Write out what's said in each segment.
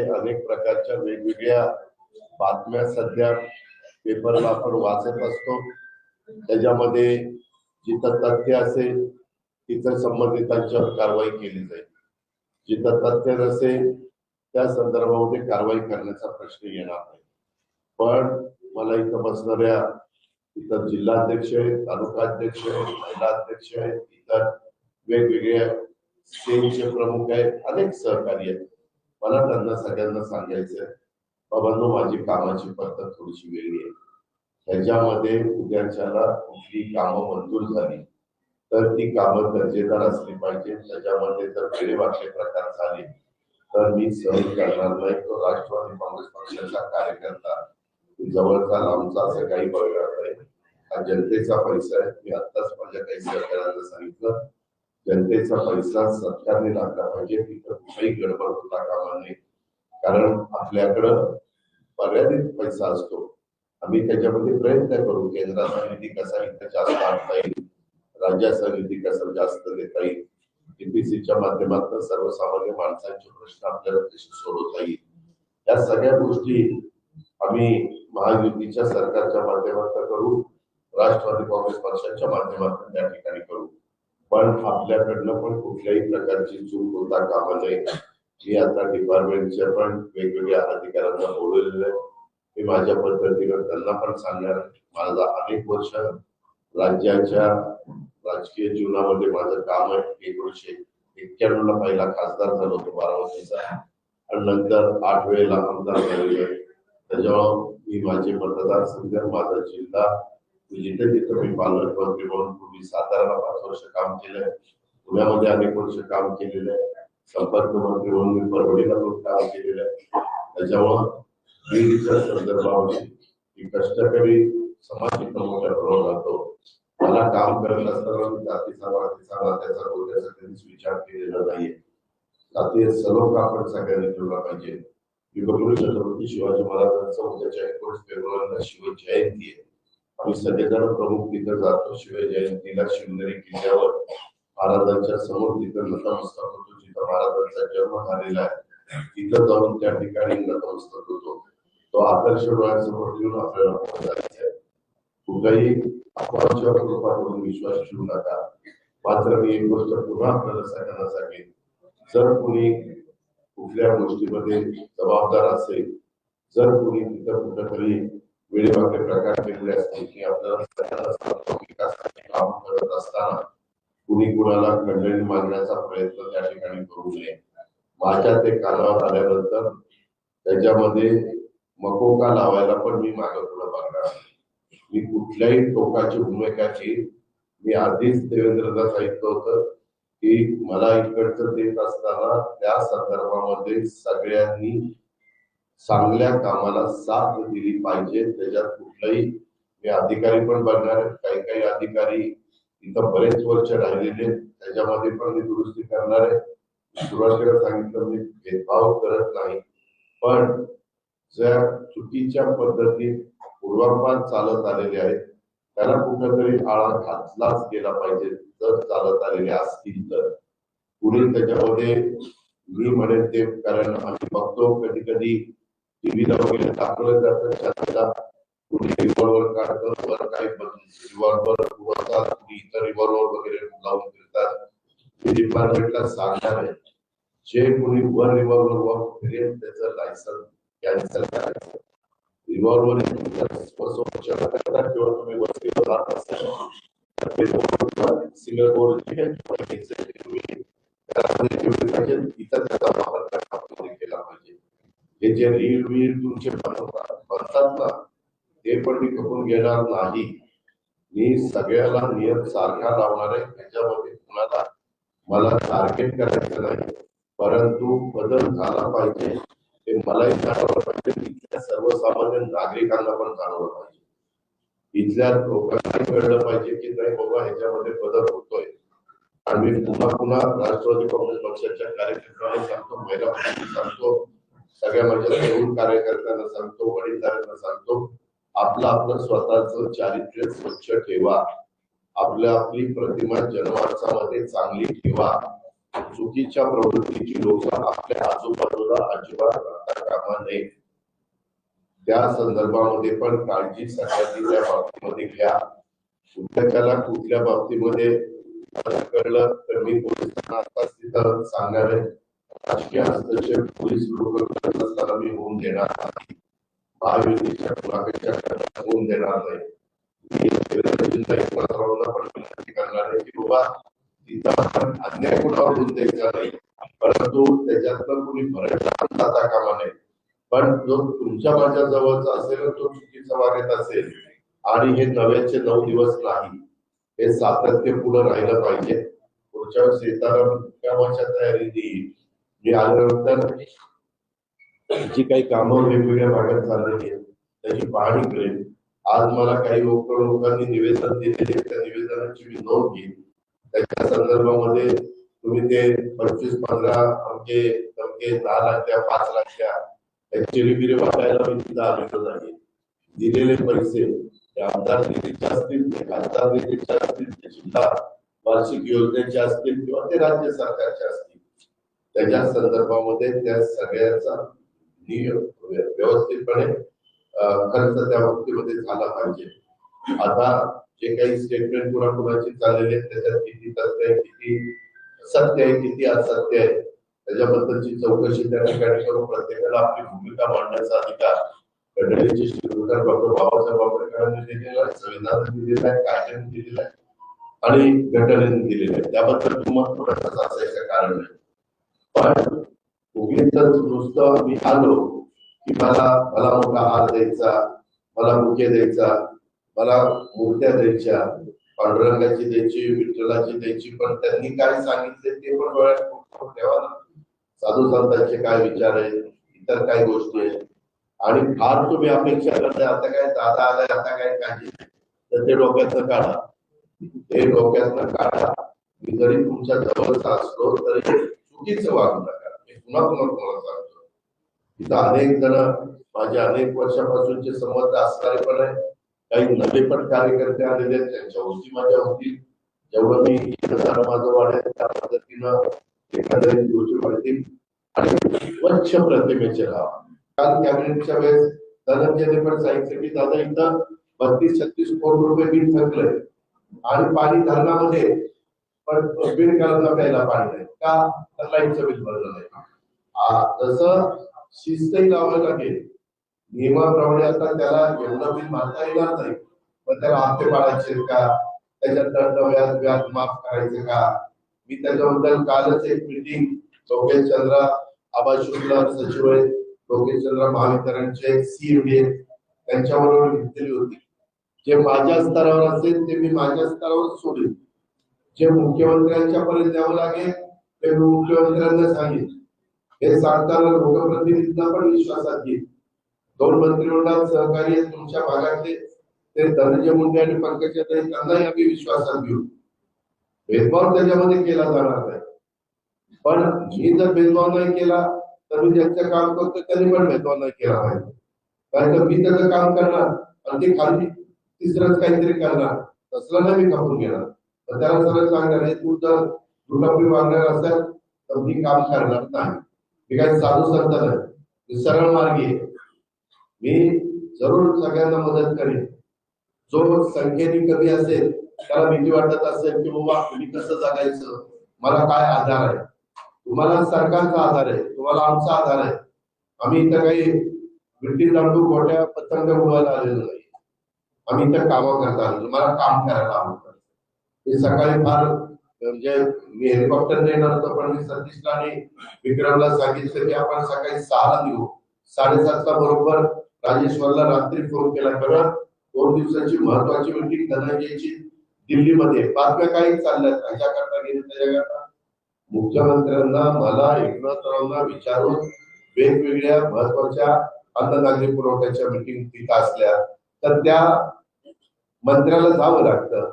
मध्ये अनेक प्रकारच्या वेगवेगळ्या बातम्या सध्या पेपरला आपण वाचत असतो. त्याच्यामध्ये जिथं तथ्य असेल तिथं संबंधितांच्यावर कारवाई केली जाईल. जिथं तथ्य नसेल त्या संदर्भामध्ये कारवाई करण्याचा प्रश्न येणार नाही. पण मला इथं बसणाऱ्या इतर जिल्हाध्यक्ष आहेत तालुकाध्यक्ष आहेत महिला अध्यक्ष आहेत इतर वेगवेगळ्या स्टेजचे प्रमुख आहेत अनेक सहकारी आहेत. मला त्यांना सगळ्यांना सांगायचं बाबांनो माझी कामाची पद्धत थोडीशी वेगळी आहे. ह्याच्यामध्ये उद्याच्याला कुठली कामं मंजूर झाली तर ती कामं दर्जेदार असली पाहिजे. त्याच्यामध्ये जर वेळेवाटले प्रकार झाले तर मी सहज करणार नाही. तो राष्ट्रवादी काँग्रेस पक्षाचा कार्यकर्ता जवळचा लांबचा असं काही बघणार नाही हा जनतेचा पैसा आहे. मी आत्ताच माझ्या काही सहकार्यांना सांगितलं जनतेचा पैसा सरकारने लागला पाहिजे. तिथं कुठेही गडबड होता कामा नये कारण आपल्याकडं मर्यादित पैसा असतो. आम्ही त्याच्यामध्ये प्रयत्न करू. केंद्राचा निधी कसा इथं जास्त आणता येईल? राज्याचा निधी कसा जास्त देता येईल? एपीसीच्या माध्यमातून सर्वसामान्य माणसांचे प्रश्न आपल्याला कसे सोडवता येईल. या सगळ्या गोष्टी आम्ही महायुतीच्या सरकारच्या माध्यमातून करू. राष्ट्रवादी काँग्रेस पक्षाच्या माध्यमातून त्या ठिकाणी करू. पण आपल्याकडनं पण कुठल्याही प्रकारची चूक होता कामा नये मी आता डिपार्टमेंटच्या पण वेगवेगळ्या अधिकाऱ्यांना बोलवलेलं आहे. मी माझ्या पद्धतीनं त्यांना पण सांगणार माझा अनेक वर्ष राज्याच्या राजकीय जीवनामध्ये माझं काम आहे. एकोणीशे एक्क्याण्णव ला पहिला खासदार झालो होतो बारामतीचा. आणि नंतर आठ वेळेला आमदार झालेलो आहे. त्याच्यामुळे मी माझे मतदारसंघ माझा जिल्हा जिथे जिथे मी पालकमंत्री म्हणून पूर्वी साताराला पाच वर्ष काम केलंय. पुण्यामध्ये अनेक वर्ष काम केलेलं आहे. संपर्क मंत्री म्हणून मी परभणीला पण काम केलेलं आहे. त्याच्यामुळं बीडच्या संदर्भामध्ये की कष्टकरी समाज इथं मोठ्या प्रमाणात राहतो मला काम करत असताना मी जातीचा वातीचा नात्याचा गोत्याचा कधीच विचार केलेला नाहीये. जातीय सलोखा आपण सगळ्यांनी ठेवला पाहिजे. युगपुरुष छत्रपती शिवाजी महाराजांचा उद्याच्या एकोणीस फेब्रुवारीला शिवजयंती आहे. आम्ही सगळेजण प्रमुख तिथं जातो शिव जयंतीला शिवनेरी किल्ल्यावर महाराजांच्या समोर तिथं नतमस्तक होतो जिथं महाराजांचा जन्म झालेला आहे तिथं जाऊन त्या ठिकाणी नतमस्तक होतो. तो आदर्श डोळ्यासमोर ठेवून आपल्याला जायचं आहे. कुठलाही विश्वास ठेवू नका. मात्र मी एक गोष्ट पुन्हा आपल्याला सगळ्यांना सांगेन. जर कोणी कुठल्या गोष्टीमध्ये जबाबदार असेल जर कोणी तिथं कुठेतरी वेळेवाकडे प्रकार केलेले असते की आपल्याला विकासाचे काम करत असताना कुणी कुणाला खंडणी मारण्याचा प्रयत्न त्या ठिकाणी करू नये. माझ्या ते कानावर आल्यानंतर त्याच्यामध्ये मकोका लावायला पण मी मागे पुढे बघणार मी कुठल्याही टोकाची भूमिकाची मी आधीच देवेंद्रदा सांगितलं होतं की मला इकडचं देत असताना त्या संदर्भामध्ये सगळ्यांनी चांगल्या कामाला साथ दिली पाहिजे. त्याच्यात कुठलाही मी अधिकारी पण बघणार काही काही अधिकारी इथं बरेच वर्ष राहिलेले आहेत. त्याच्यामध्ये पण मी दुरुस्ती करणार आहे. सुरुवातीला सांगितलं मी भेदभाव करत नाही. पण ज्या चुकीच्या पद्धतीत पूर्वापार चालत आलेले आहेत त्याला कुठेतरी आळा घातलाच गेला पाहिजे जर चालत आलेले असतील तर. पुढे त्याच्यामध्ये मी म्हणेन ते कारण आम्ही बघतो कधी कधी टीव्हीला वगैरे दाखवलं जातं त्याचा कुणी रिव्हॉल्वर काढतं वर काही रिव्हॉल्वर उडवतात कुणी इतर रिव्हॉल्वर वगैरे लावून फिरतात मी डिपार्टमेंटला सांगणार आहे जे कोणी वर रिव्हॉल्वर वर फिरेल त्याचं लायसन कॅन्सल करायचं. रिव्हॉल्वर किंवा तुम्ही वस्तीवर राहत असाल. तर ते सिंगल बोर्ड तुम्ही. त्यामध्ये ठेवले त्याचा वापर करणं केला पाहिजे. हे जे रील तुमचे बनवतात बनतात ना ते पण मी खपून घेणार नाही. मी सगळ्याला नियम सारखा लावणार आहे त्याच्यामध्ये कुणाला मला टार्गेट करायचं नाही. परंतु बदल झाला पाहिजे हे मलाही जाणवलं पाहिजे. इथल्या सर्वसामान्य नागरिकांना पण जाणवलं पाहिजे. इथल्या लोकांना कळलं पाहिजे की नाही बाबा ह्याच्यामध्ये बदल होतोय. आणि मी पुन्हा पुन्हा राष्ट्रवादी काँग्रेस पक्षाच्या कार्यकर्त्यांना सांगतो महिला सांगतो सगळ्या माझ्या तरुण कार्यकर्त्यांना सांगतो वडीलधाऱ्यांना सांगतो आपलं आपलं स्वतःच चारित्र्य स्वच्छ ठेवा. आपल्या आपली प्रतिमा जनमानसामध्ये चांगली ठेवा. चुकीच्या प्रवृत्तीची लोक आपल्या आजूबाजूला अजिबात राहतात कामा नये. त्या संदर्भामध्ये पण काळजी सगळ्यांनी त्या बाबतीमध्ये घ्या. उद्योगाला कुठल्या बाबतीमध्ये कळलं तर मी पोलिसांना आताच तिथं सांगणार आहे. राजकीय हस्तक्षेप पोलीस असताना मी होऊन देणार नाही. महायुतीच्या मुलाखतच्या करण्यात होऊन देणार नाही. मी पण विनंती करणार आहे की बाबा आपण अन्याय कुणावर होऊन द्यायचा नाही. परंतु त्याच्यातनं कुणी जाता कामा नये. पण जो तुमच्या माझ्या जवळचा असेल तो चुकीचा वागत असेल आणि हे नव्याचे नऊ दिवस नाही हे सातत्य पुढे राहिलं पाहिजे. पुढच्या वेळेस येताना कामाच्या तयारी देईल जे आल्यानंतर जी काही कामं वेगवेगळ्या भागात चाललेली आहेत त्याची पाहणी करेन. आज मला काही लोक लोकांनी निवेदन दिलेले त्या निवेदनाची मी नोंद घेईन. त्याच्या संदर्भामध्ये तुम्ही ते पंचवीस पंधरा अंके अंके दहा लाख द्या पाच लाख द्या ऍक्च्युली बिरे वाटायला मी तिथं आलेलो नाही. दिलेले पैसे ते आमदार निधीचे असतील ते खासदार निधीचे असतील ते सुद्धा वार्षिक योजनेचे असतील किंवा ते राज्य सरकारचे असतील. त्याच्या संदर्भामध्ये त्या सगळ्याचा व्यवस्थितपणे खर्च त्या बाबतीमध्ये झाला पाहिजे. आता जे काही स्टेटमेंट कुणा कुणाची चाललेले आहेत त्याच्यात किती तथ्य आहे किती सत्य आहे किती असत्य आहे त्याच्याबद्दलची चौकशी त्या ठिकाणी करून प्रत्येकाला आपली भूमिका मांडण्याचा अधिकार मंडळीचे शिरोडकर डॉक्टर बाबासाहेब आंबेडकरांनी दिलेला आहे संविधानाने दिलेला आहे कायद्याने दिलेला आहे आणि घटनेने दिलेलं आहे. त्याबद्दल तुम्हाला थोडंसं असायचं कारण नाही पण उगीच नुसतं मी आलो की मला मला मोठा हार द्यायचा मला मुके द्यायचा मला मूर्त्या द्यायच्या पांडुरंगाची द्यायची विठ्ठलाची द्यायची पण त्यांनी काय सांगितले ते पण डोळ्यात ठेवा ना. साधू संतांचे काय विचार आहेत इतर काय गोष्टी आहेत? आणि फार तुम्ही अपेक्षा करताय आता काय दादा आलाय आता काय काळजी तर ते डोक्यातनं काढा. ते डोक्यातनं काढा. मी जरी तुमच्या जवळचा असलो तरी चुकीचं वागू नका. मी पुन्हा पुन्हा तुम्हाला सांगतो. इथं अनेक जण माझे अनेक वर्षापासूनचे संबंध असणारे पण आहे. काही नवे पण कार्यकर्ते आलेले आहेत. त्यांच्या होती माझ्या होती. जेवढं मी माझं वाढेल त्या पद्धतीनं एखाद्या गोष्टी वाढतील आणि स्वच्छ प्रतिमेचे राहा काल कॅबिनेटच्या वेळेस धनंजयने पण सांगितलं की दादा इथं बत्तीस छत्तीस कोटी रुपये बिल थकलंय. आणि पाणी धरणामध्ये पण बिल करायला प्यायला पाणी नाही का? तर लाईटचं बिल भरलं नाही. तसं शिस्तही लावावं लागेल नियमाप्रमाणे आता त्याला एवढं बिल भरता येणार नाही. पण त्याला हप्ते पाडायचे का? त्याच्यात दंड व्याज व्याज माफ करायचे का? मी त्याच्याबद्दल कालच एक मीटिंग लोकेश चंद्र आबा शुक्ला सचिव आहेत. लोकेश चंद्र महावितरणचे सीएमडी त्यांच्याबरोबर घेतलेली होती. जे माझ्या स्तरावर असेल ते मी माझ्या स्तरावर सोडेल जे मुख्यमंत्र्यांच्या पर्यंत द्यावं लागेल, ते मुख्यमंत्र्यांना दोन मंत्रिमंडळात सहकारी आहेत तुमच्या भागातले धनंजय मुंडे पंकजा त्यांनाही घेऊ. भेदभाव त्याच्यामध्ये केला भेदभाव नाही ज्यांचं काम करतो भेदभाव नाही केला का मी काम ते खाली तिसरंच काहीतरी करणार, तसलं नाही मी त्याला सरळ सांगणार आहे तू जर दुर्लभी मागणार असेल तर मी काम करणार नाही. मी काय साधू संत नाही. मी सरळ मार्गी आहे. मी जरूर सगळ्यांना मदत करेन. जो संख्येने कमी असेल त्याला भीती वाटत असेल की बाबा मी कसं जगायचं? मला काय आधार आहे? तुम्हाला सरकारचा आधार आहे. तुम्हाला आमचा आधार आहे. आम्ही इथं काही ब्रिटिश दांडू गोट्या पतंग उडवायला आलेलो नाही. आम्ही इथं कामं करता आलो मला काम करायला आवडतं. मी सकाळी फार म्हणजे मी हेलिकॉप्टर येणार होतो पण मी सतीशला आणि विक्रमला सांगितलं की आपण सकाळी सहाला निघू साडेसातला बरोबर राजेश्वरला रात्री फोन केला. बरं दोन दिवसाची महत्वाची मीटिंग धनंजयची दिल्लीमध्ये. बातम्या काही चालल्या कशाकरता गेली त्याच्याकरता मुख्यमंत्र्यांना मला एकनाथरावांना विचारून वेगवेगळ्या महत्त्वाच्या अन्न नागरी पुरवठ्याच्या मीटिंग तिथं असल्या तर त्या मंत्र्याला जावं लागतं.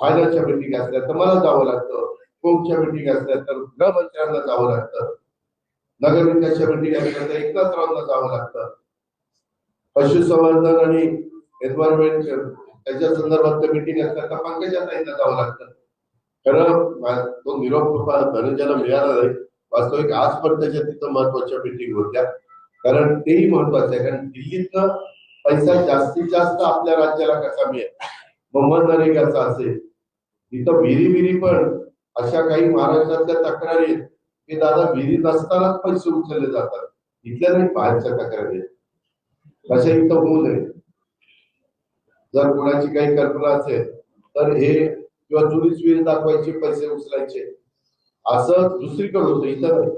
फायनान्सच्या मीटिंग असल्या तर मला जावं लागतं. कोर्टच्या मीटिंग असल्या तर गृहमंत्र्यांना जावं लागतं. नगर विकासच्या मीटिंग असल्या तर एकनाथरावांना जावं लागतं. पशुसंवर्धन आणि एन्व्हायरमेंट त्याच्या संदर्भात मीटिंग असल्या तर पंकजा जावं लागतं. खरं तो निरोप धनंजयला मिळाला नाही. वास्तविक आज पण त्याच्या तिथं महत्त्वाच्या मीटिंग होत्या. कारण तेही महत्वाचं आहे. कारण दिल्लीतनं पैसा जास्तीत जास्त आपल्या राज्याला कसा मिळेल? मग मनरेगाचा असेल. इथं विहिरी विहिरी पण अशा काही महाराष्ट्रातल्या तक्रारी आहेत. की दादा विहिरी नसतानाच पैसे उचलले जातात. इथल्या नाही बाहेरच्या तक्रारी आहेत. तशा इथं होऊ नये जर कोणाची काही कल्पना असेल तर हे किंवा जुनीच विहीर दाखवायचे पैसे उचलायचे असं दुसरीकडे होतं इथं नाही.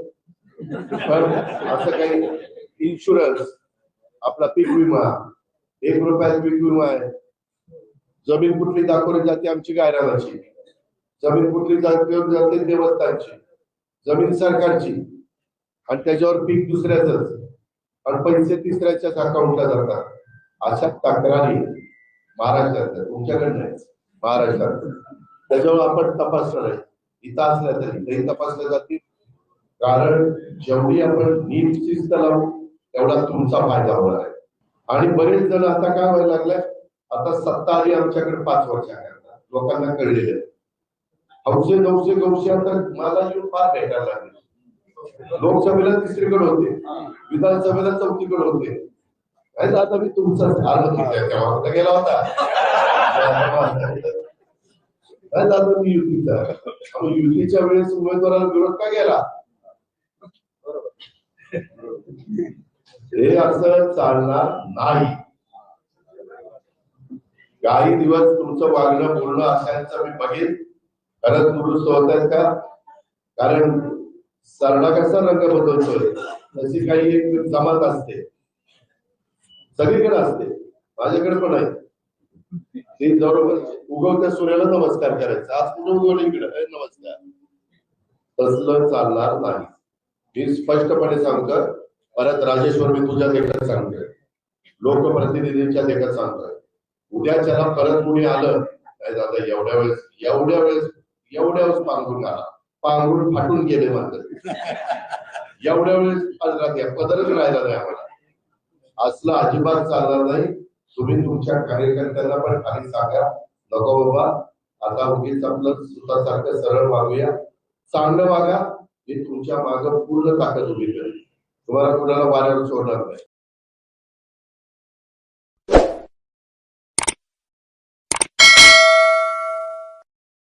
पण असं काही इन्शुरन्स आपला पीक विमा एक रुपयात पीक विमा आहे. जमीन कुठली दाखवली जाते आमची गायरानाची. जमीन कुठली दाखवली जाते देवस्थानची. जमीन सरकारची. आणि त्याच्यावर पीक दुसऱ्याच. आणि पैसे तिसऱ्याच्याच अकाउंटला जातात. अशा तक्रारी महाराष्ट्रात तुमच्याकडनं महाराष्ट्रात. त्याच्यावर आपण तपासणार आहे. इथं असल्या तरी. तेही तपासल्या जातील. कारण जेवढी आपण नीट शिस्त लावू तेवढा तुमचा फायदा होणार आहे. आणि बरेच जण आता काय व्हायला लागलाय आता सत्ता आली आमच्याकडे पाच वर्षाकरता लोकांना कळलेलं हौसे नऊशे गौशे आता मला येऊन फार भेटायला लागले. लोकसभेला तिसरीकडे होते. विधानसभेला चौथीकडे होते. काय आता मी तुमचा आलो तेव्हा. गेला होता. काय झालं मी युतीचा युतीच्या वेळेस उमेदवाराला विरोध का केला? हे असं चालणार नाही. काही दिवस तुमचं वागणं बोलणं असायचं मी बघेन. खरंच दुरुस्त होत आहेत का? कारण सरडा कसा रंग बदलतोय? तशी काही एक जमात असते. सगळीकडे असते. माझ्याकडे पण आहे. ते जवळपास उगवत्या सूर्याला नमस्कार करायचा. आज कुठं उगवले इकडे? नमस्कार. तसलं चालणार नाही. मी स्पष्टपणे सांगतो परत राजेश्वर मी तुझ्या देखत सांगतोय. लोकप्रतिनिधींच्या देखत सांगतोय. उद्या त्याला परत कुणी आलं काय दादा एवढ्या वेळेस एवढ्या वेळेस एवढ्या वेळेस पांघरून आला पांघरून फाटून गेले म्हणतात. एवढ्या वेळेस आला पदरच राहिला नाही आम्हाला. असलं अजिबात चालणार नाही. तुम्ही तुमच्या कार्यकर्त्यांना पण काही सांगा. नको बाबा आता उगीच आपलं स्वतःसारखं सरळ वागूया. चांगलं वागा मी तुमच्या मागं पूर्ण ताकद उभी करेल तुम्हाला कुणाला वाऱ्यावर सोडणार नाही.